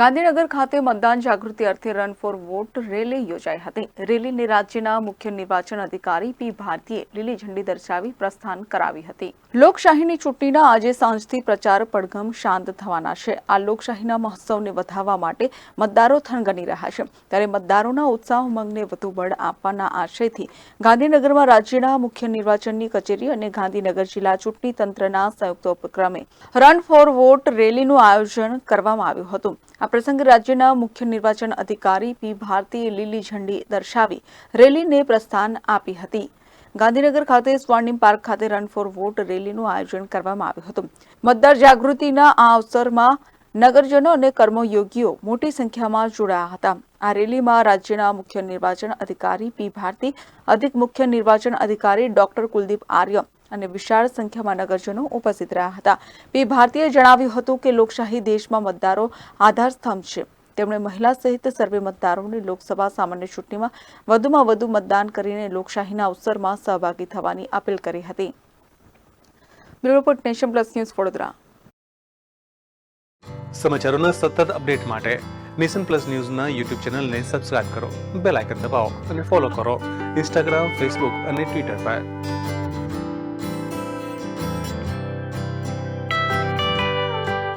ગાંધીનગર ખાતે મતદાન જાગૃતિ અર્થે રન ફોર વોટ રેલી યોજાઈ હતી. રેલીને રાજ્યના મુખ્ય નિર્વાચન અધિકારી પી ભારતીએ લીલી ઝંડી દર્શાવી પ્રસ્થાન કરાવી હતી. લોકશાહીની ચૂંટણીના આજે સાંજથી પ્રચાર પડઘમ શાંત થવાના છે. આ લોકશાહીના મહોત્સવને વધાવવા માટે મતદારો થનગની રહ્યા છે. ત્યારે મતદારોના ઉત્સાહ ઉમંગને વધુ બળ આપવાના આશયથી ગાંધીનગરમાં રાજ્યના મુખ્ય નિર્વાચનની કચેરી અને ગાંધીનગર જિલ્લા ચૂંટણી તંત્રના સંયુક્ત ઉપક્રમે રન ફોર વોટ રેલીનું આયોજન કરવામાં આવ્યું હતું. આ પ્રસંગે રાજ્યના મુખ્ય નિર્વાચન અધિકારી પી ભારતીએ લીલી ઝંડી દર્શાવી રેલીને પ્રસ્થાન આપી હતી. ગાંધીનગર ખાતે સ્વર્ણિમ પાર્ક ખાતે રન ફોર વોટ રેલીનું આયોજન કરવામાં આવ્યું હતું. મતદાર જાગૃતિના આ અવસરમાં નગરજનો અને કર્મયોગીઓ મોટી સંખ્યામાં જોડાયા હતા. આ રેલીમાં રાજ્યના મુખ્ય નિર્વાચન અધિકારી પી ભારતી, અધિક મુખ્ય નિર્વાચન અધિકારી ડોક્ટર કુલદીપ આર્ય અને વિશાળ સંખ્યામાં નગરજનો ઉપસ્થિત રહ્યા હતા. પી. ભારતીએ જણાવ્યું હતું કે લોકશાહી દેશમાં મતદારો આધારસ્તંભ છે. તેમણે મહિલા સહિત સર્વે મતદારોને લોકસભા સામાન્ય ચૂંટણીમાં વધુમાં વધુ મતદાન કરીને લોકશાહીના અવસરમાં સહભાગી થવાની અપીલ કરી હતી. Plus news Vadodara. સમાચારોના સતત અપડેટ માટે નેશન પ્લસ ન્યૂઝના યુટ્યુબ ચેનલને સબસ્ક્રાઇબ કરો, બેલ આઇકન દબાવો અને ફોલો કરો. ઇન્સ્ટાગ્રામ, ફેસબુક અને ટ્વિટર પર.